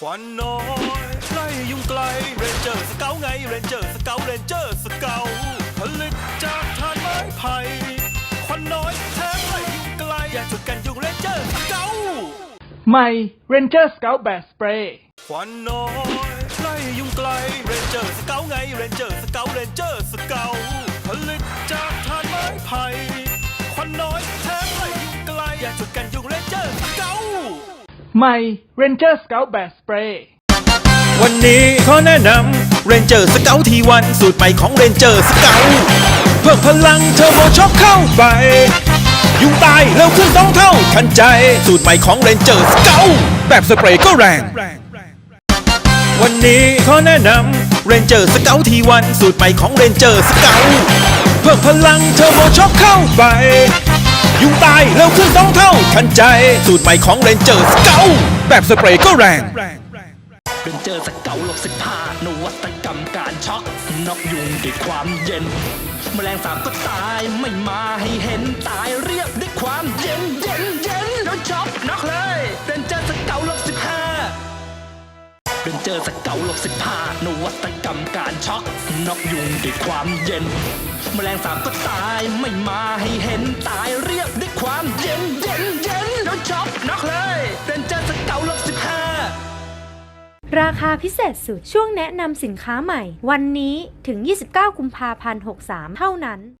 ควันน้อยไล่ยุงไกลเรนเจอร์สเกลไงเรนเจอร์สเกลเรนเจอร์สเกลผลิตจากถ่านไม้ไผ่ควันน้อยแถมไล่ยุงไกลอย่าจุดกันยุงเรนเจอร์สเกลใหม่ Ranger Scout Bear Spray ควันน้อยไล่ยุงไกลเรนเจอร์สเกลไงเรนเจอร์สเกลเรนเจอร์สเกา ใหม่ Ranger Scout Bear Spray วันนี้ขอแนะนำเรนเจอร์สเกลทีวันสูตรใหม่ของเรนเจอร์สเกลเพิ่มพลังเทอร์โบช็อคเข้าไป ยุงตายเร็วขึ้นสองเท่าทันใจ สูตรใหม่ของเรนเจอร์สเกลแบบสเปรย์ก็แรง วันนี้ขอแนะนำเรนเจอร์สเกลทีวันสูตรใหม่ของเรนเจอร์สเกลเพิ่มพลังเทอร์โบช็อคเข้าไป เร็วขึ้นสองเท่าทันใจ สูตรใหม่ของเรนเจอร์สเกลแบบสเปรย์ก็แรงเป็นเจอร์สเกาหลบสิบห้านวัตกรรมการช็อกนอกยุงด้วยความเย็น แมลงสาบก็ตายไม่มาให้เห็นตายเรียบด้วยความ เป็นเจอร์สเกาหลบสิบห้านวัตกรรมการช็อกนอกยุงด้วยความเย็น แมลงสาบก็ตายไม่มาให้เห็นตายเรียบด้วยความเย็นเย็นเย็นแล้วช็อกนอกเลยเป็นเจอร์สเกาหลบสิบห้าราคาพิเศษสุดช่วงแนะนำสินค้าใหม่ วันนี้ถึง 29 กุมภาพันธ์ 63 เท่านั้น